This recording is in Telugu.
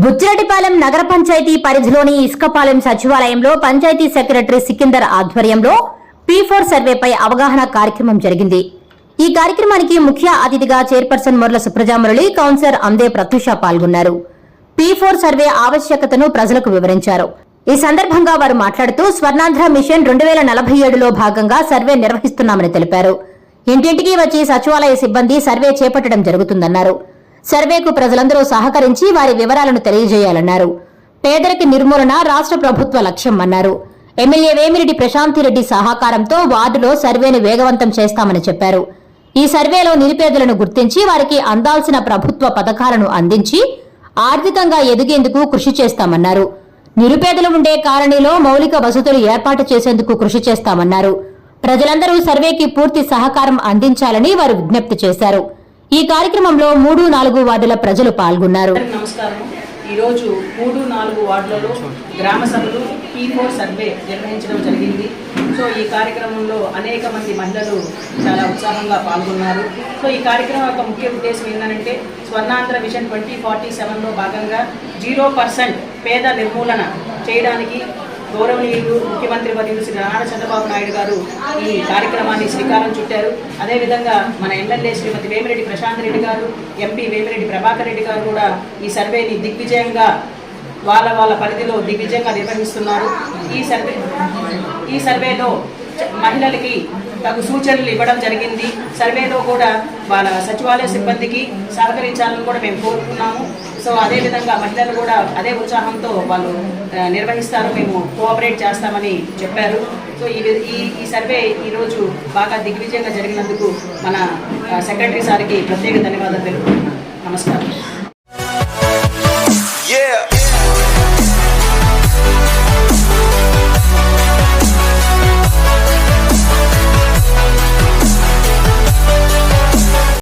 బుచ్చిరెడ్డిపాలెం నగర పంచాయతీ పరిధిలోని ఇసుకపాలెం సచివాలయంలో పంచాయతీ సెక్రటరీ సికిందర్ ఆధ్వర్యంలో పీ ఫోర్ సర్వేపై అవగాహన కార్యక్రమం జరిగింది. ఈ కార్యక్రమానికి ముఖ్య అతిథిగా చైర్పర్సన్ మొర్ల సుప్రజామురళి కౌన్సిలర్ అందే ప్రత్యూష పాల్గొన్నారు. పీ ఫోర్ సర్వే ఆవశ్యకతను ప్రజలకు వివరించారు. ఈ సందర్భంగా వారు మాట్లాడుతూ స్వర్ణాంధ్ర మిషన్ రెండు వేల నలభై ఏడులో భాగంగా సర్వే నిర్వహిస్తున్నామని తెలిపారు. ఇంటింటికి వచ్చి సచివాలయ సిబ్బంది సర్వే చేపట్టడం జరుగుతుందన్నారు. సర్వేకు ప్రజలందరూ సహకరించి వారి వివరాలను తెలియజేయాలన్నారు. పేదరిక నిర్మూలన రాష్ట్ర ప్రభుత్వ లక్ష్యం అన్నారు. ఎమ్మెల్యే వేమిరెడ్డి ప్రశాంతిరెడ్డి సహకారంతో వార్డులో సర్వేను వేగవంతం చేస్తామని చెప్పారు. ఈ సర్వేలో నిరుపేదలను గుర్తించి వారికి అందాల్సిన ప్రభుత్వ పథకాలను అందించి ఆర్థికంగా ఎదిగేందుకు కృషి చేస్తామన్నారు. నిరుపేదలు ఉండే కాలనీలో మౌలిక వసతులు ఏర్పాటు చేసేందుకు కృషి చేస్తామన్నారు. ప్రజలందరూ సర్వేకి పూర్తి సహకారం అందించాలని వారు విజ్ఞప్తి చేశారు. ఈ కార్యక్రమంలో మూడు నాలుగు వార్డుల ప్రజలు పాల్గొన్నారు. నమస్కారం. ఈరోజు మూడు నాలుగు వార్డులలో గ్రామ సభలు పీ ఫోర్ సర్వే నిర్వహించడం జరిగింది. సో ఈ కార్యక్రమంలో అనేక మంది మహిళలు చాలా ఉత్సాహంగా పాల్గొన్నారు. సో ఈ కార్యక్రమం యొక్క ముఖ్య ఉద్దేశం ఏంటంటే స్వర్ణాంధ్ర విజన్ ట్వంటీ ఫార్టీ సెవెన్లో భాగంగా జీరో పర్సెంట్ పేద నిర్మూలన చేయడానికి గౌరవనీయులు ముఖ్యమంత్రి వర్యులు శ్రీ నారా చంద్రబాబు నాయుడు గారు ఈ కార్యక్రమాన్ని శ్రీకారం చుట్టారు. అదేవిధంగా మన ఎమ్మెల్యే శ్రీమతి వేమిరెడ్డి ప్రశాంత్ రెడ్డి గారు ఎంపీ వేమిరెడ్డి ప్రభాకర్ రెడ్డి గారు కూడా ఈ సర్వేని దిగ్విజయంగా వాళ్ళ వాళ్ళ పరిధిలో దిగ్విజయంగా నిర్వహిస్తున్నారు. ఈ సర్వే ఈ సర్వేలో మహిళలకి తగు సూచనలు ఇవ్వడం జరిగింది. సర్వేలో కూడా వాళ్ళ సచివాలయ సిబ్బందికి సహకరించాలని కూడా మేము కోరుకున్నాము. సో అదేవిధంగా మహిళలు కూడా అదే ఉత్సాహంతో వాళ్ళు నిర్వహిస్తారు. మేము కోఆపరేట్ చేస్తామని చెప్పారు. సో ఈ ఈ ఈ సర్వే ఈరోజు బాగా దిగ్విజయంగా జరిగినందుకు మన సెక్రటరీ సార్కి ప్రత్యేక ధన్యవాదాలు తెలుపుతున్నాను నమస్కారం.